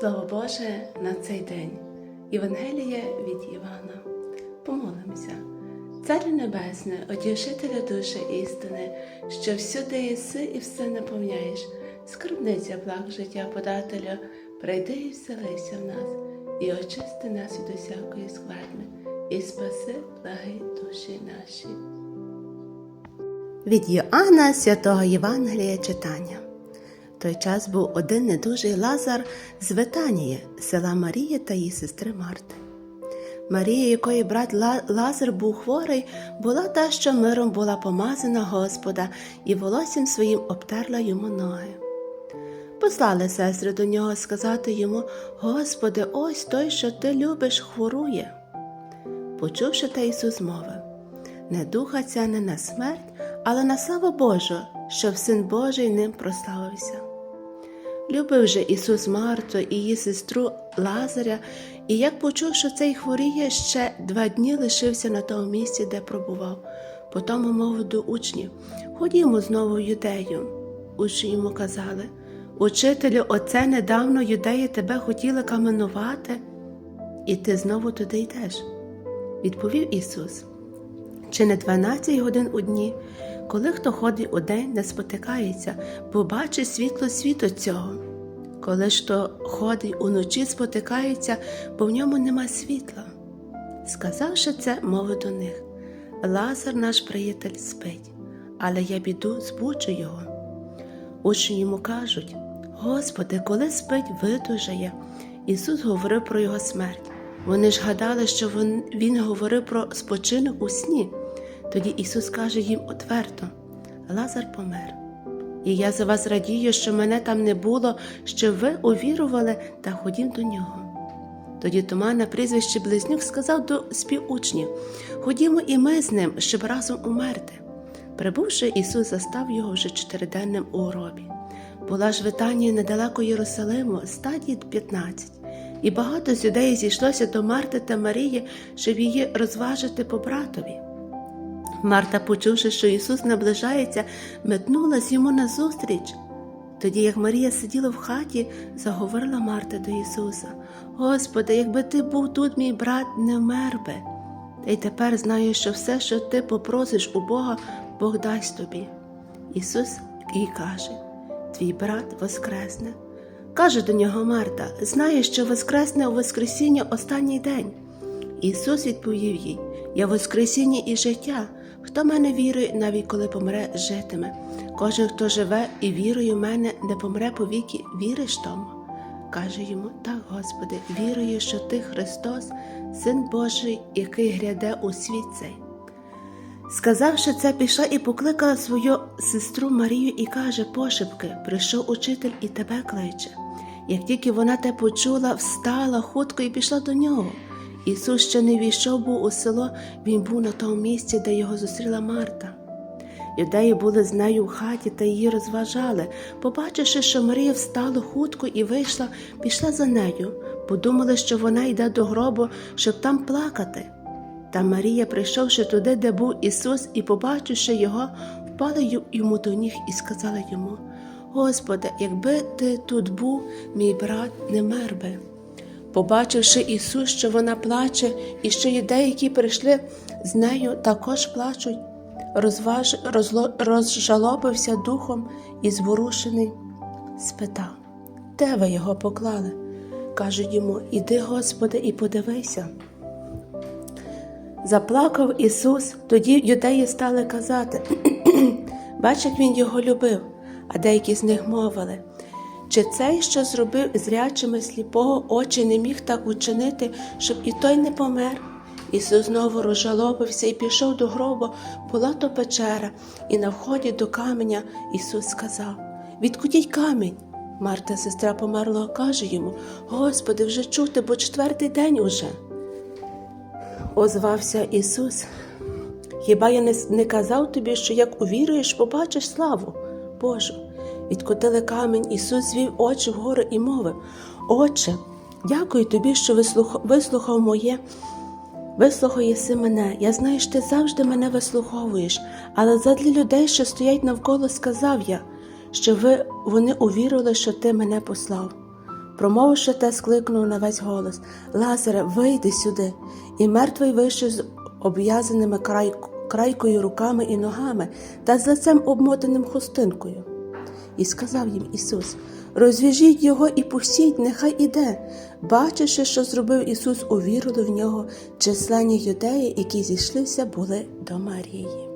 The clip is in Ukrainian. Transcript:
Слово Боже на цей день. Євангеліє від Івана. Помолимося. Царю Небесне, одішителя душі істини, що всюди єси і все наповняєш, скарбниця благ життя подателя, прийди і вселися в нас, і очисти нас від усякої скверни, і спаси благи душі наші. Від Йоанна святого Євангелія читання. Той час був один недужий Лазар з Ветанії, села Марії та її сестри Марти. Марія, якої брат Ла- Лазар був хворий, була та, що миром була помазана Господа і волоссям своїм обтерла йому ноги. Послали сестри до нього сказати йому: Господи, ось той, що ти любиш, хворує. Почувши те, Ісус мовив: не духа ця не на смерть, але на славу Божу, щоб Син Божий ним прославився. Любив же Ісус Марту і її сестру Лазаря, і як почув, що цей хворіє, ще два дні лишився на тому місці, де пробував. Потому мовив до учнів: Ходімо знову в юдею. Учні йому казали: Учителю, оце недавно юдеї тебе хотіли каменувати, і ти знову туди йдеш. Відповів Ісус. Чи не 12 годин у дні, коли хто ходить у день, не спотикається, бо бачить світло світу цього. Коли ж хто ходить уночі, спотикається, бо в ньому нема світла. Сказавши це, мовив до них Лазар наш приятель спить, але я біду, збуджу його. Учні йому кажуть: Господи, коли спить, видужає. Ісус говорив про його смерть. Вони ж гадали, що він, говорив про спочинок у сні. Тоді Ісус каже їм отверто: Лазар помер. І я за вас радію, що мене там не було, що ви увірували та ходім до нього. Тоді Тома на прізвище Близнюк сказав до співучнів: Ходімо і ми з ним, щоб разом умерти. Прибувши, Ісус застав його вже чотириденним у гробі. Була ж Витанія недалеко Єрусалиму, стадії 15, і багато з зійшлося до Марти та Марії, щоб її розважити по братові. Марта, почувши, що Ісус наближається, метнулась йому назустріч. Тоді, як Марія сиділа в хаті, заговорила Марта до Ісуса: Господи, якби ти був тут, мій брат, не вмер би. Та й тепер знаю, що все, що ти попросиш у Бога, Бог дасть тобі. Ісус їй каже: Твій брат воскресне. Каже до нього Марта: Знаєш, що воскресне у Воскресіння останній день. Ісус відповів їй: Я Воскресіння і життя. Хто мене вірує, навіть коли помре, житиме. Кожен, хто живе і вірує в мене, не помре повіки, віриш тому. Каже йому: Так, Господи, вірую, що ти Христос, Син Божий, який гряде у світ цей. Сказавши це, пішла і покликала свою сестру Марію і каже пошепки: прийшов учитель і тебе кличе. Як тільки вона те почула, встала хутко і пішла до нього. Ісус ще не війшов був у село, він був на тому місці, де його зустріла Марта. Юдеї були з нею в хаті та її розважали. Побачивши, що Марія встала хутко і вийшла, пішла за нею, подумали, що вона йде до гробу, щоб там плакати. Та Марія, прийшовши туди, де був Ісус, і побачивши його, впала йому до ніг і сказала йому: Господи, якби ти тут був, мій брат не мер би. Побачивши Ісус, що вона плаче, і що юдеї, які прийшли з нею, також плачуть, розваж... розло... розжалобився духом і зворушений, спитав, де ви його поклали? Кажуть йому, іди, Господи, і подивися. Заплакав Ісус, тоді юдеї стали казати, бач, як він його любив, а деякі з них мовили. Чи цей, що зробив зрячими сліпого очі, не міг так учинити, щоб і той не помер? Ісус знову розжалобився і пішов до гробу, була то печера, і на вході до каменя Ісус сказав: Відкудіть камінь. Марта, сестра померлого, каже йому: Господи, вже чути, бо четвертий день уже. Озвався Ісус. Хіба я не казав тобі, що як увіруєш, побачиш славу Божу? Відкотили камінь, Ісус звів очі вгору і мовив: Отче, дякую тобі, що вислух... вислухав моє. Вислухай єси мене, я знаю, що ти завжди мене вислуховуєш, але задля людей, що стоять навколо, сказав я, що ви, вони увірили, що ти мене послав. Промовивши те, скликнув на весь голос Лазаре, вийди сюди. І мертвий вийшов з обв'язаними край... крайкою руками і ногами та з лицем обмотаним хустинкою. І сказав їм Ісус: Розв'яжіть його і пустіть, нехай іде. Бачивши, що зробив Ісус, увірили в нього численні юдеї, які зійшлися були до Марії.